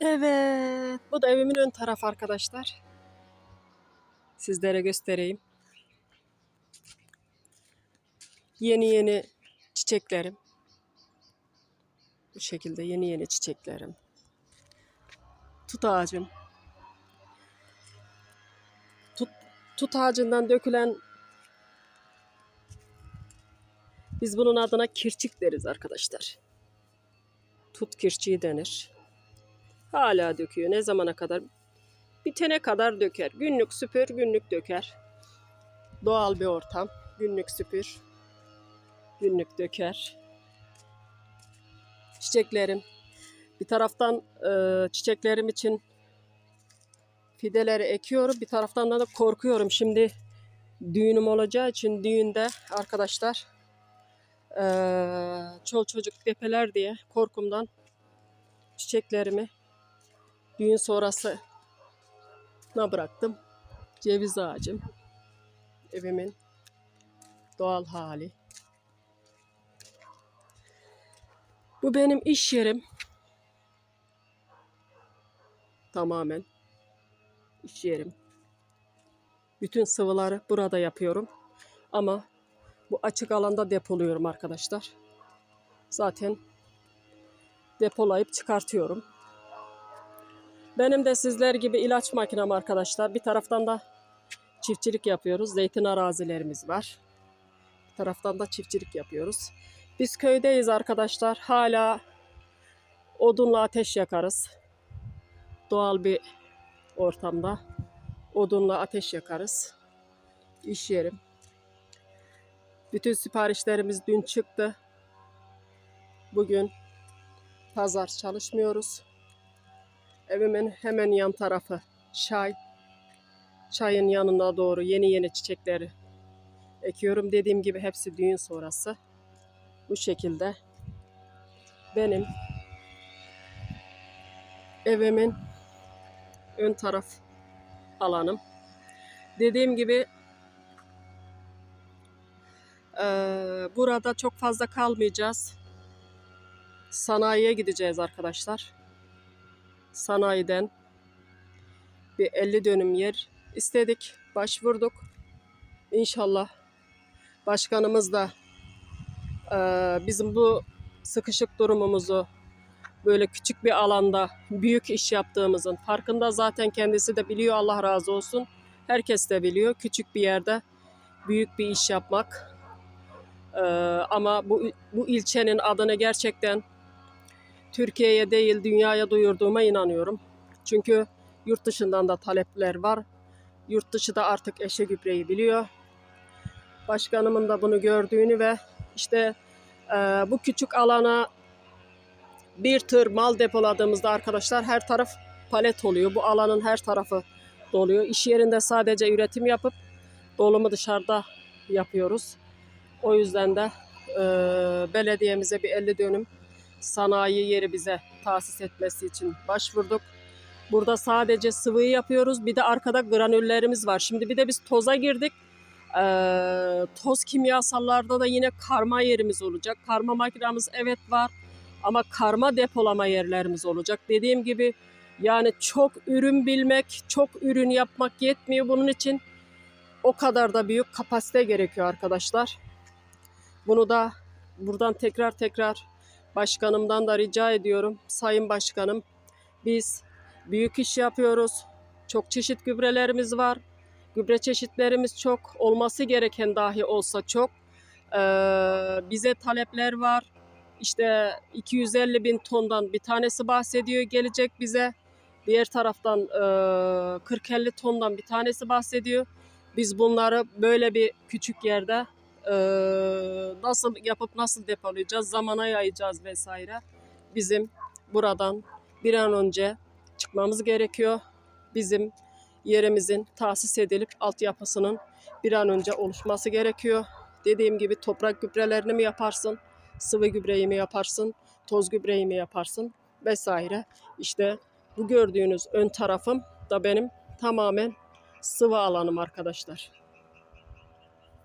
Evet, bu da evimin ön tarafı arkadaşlar. Sizlere göstereyim. Yeni yeni çiçeklerim. Bu şekilde yeni yeni çiçeklerim. Tut ağacım. Tut, tut ağacından dökülen biz bunun adına kirçik deriz arkadaşlar. Tut kirçiği denir. Hala döküyor. Ne zamana kadar? Bitene kadar döker. Günlük süpür, günlük döker. Doğal bir ortam. Günlük süpür, günlük döker. Çiçeklerim. Bir taraftan e, çiçeklerim için fideleri ekiyorum. Bir taraftan da korkuyorum. Şimdi düğünüm olacağı için düğünde arkadaşlar e, çol çocuk depeler diye korkumdan çiçeklerimi düğün sonrası ne bıraktım? Ceviz ağacım. Evimin doğal hali. Bu benim iş yerim. Tamamen iş yerim. Bütün sıvıları burada yapıyorum. Ama bu açık alanda depoluyorum arkadaşlar. Zaten depolayıp çıkartıyorum. Benim de sizler gibi ilaç makinem arkadaşlar. Bir taraftan da çiftçilik yapıyoruz. Zeytin arazilerimiz var. Bir taraftan da çiftçilik yapıyoruz. Biz köydeyiz arkadaşlar. Hala odunla ateş yakarız. Doğal bir ortamda odunla ateş yakarız. İş yerim. Bütün siparişlerimiz dün çıktı. Bugün pazar çalışmıyoruz. Evimin hemen yan tarafı çay. Çayın yanına doğru yeni yeni çiçekleri ekiyorum. Dediğim gibi hepsi düğün sonrası. Bu şekilde benim evimin ön taraf alanım. Dediğim gibi eee, burada çok fazla kalmayacağız. Sanayiye gideceğiz arkadaşlar sanayiden bir 50 dönüm yer istedik, başvurduk. İnşallah başkanımız da eee, bizim bu sıkışık durumumuzu böyle küçük bir alanda büyük iş yaptığımızın farkında zaten kendisi de biliyor Allah razı olsun. Herkes de biliyor küçük bir yerde büyük bir iş yapmak. Eee, ama bu bu ilçenin adını gerçekten Türkiye'ye değil dünyaya duyurduğuma inanıyorum. Çünkü yurt dışından da talepler var. Yurt dışı da artık eşe gübreyi biliyor. Başkanımın da bunu gördüğünü ve işte e, bu küçük alana bir tır mal depoladığımızda arkadaşlar her taraf palet oluyor. Bu alanın her tarafı doluyor. İş yerinde sadece üretim yapıp dolumu dışarıda yapıyoruz. O yüzden de e, belediyemize bir 50 dönüm sanayi yeri bize tahsis etmesi için başvurduk. Burada sadece sıvıyı yapıyoruz. Bir de arkada granüllerimiz var. Şimdi bir de biz toza girdik. Ee, toz kimyasallarda da yine karma yerimiz olacak. Karma makinamız evet var. Ama karma depolama yerlerimiz olacak. Dediğim gibi yani çok ürün bilmek, çok ürün yapmak yetmiyor. Bunun için o kadar da büyük kapasite gerekiyor arkadaşlar. Bunu da buradan tekrar tekrar başkanımdan da rica ediyorum. Sayın başkanım biz büyük iş yapıyoruz. Çok çeşit gübrelerimiz var. Gübre çeşitlerimiz çok. Olması gereken dahi olsa çok. Ee, bize talepler var. İşte 250 bin tondan bir tanesi bahsediyor gelecek bize. Diğer taraftan e, 40-50 tondan bir tanesi bahsediyor. Biz bunları böyle bir küçük yerde nasıl yapıp nasıl depolayacağız, zamana yayacağız vesaire. Bizim buradan bir an önce çıkmamız gerekiyor. Bizim yerimizin tahsis edilip altyapısının bir an önce oluşması gerekiyor. Dediğim gibi toprak gübrelerini mi yaparsın, sıvı gübreyi mi yaparsın, toz gübreyi mi yaparsın vesaire. İşte bu gördüğünüz ön tarafım da benim tamamen sıvı alanım arkadaşlar.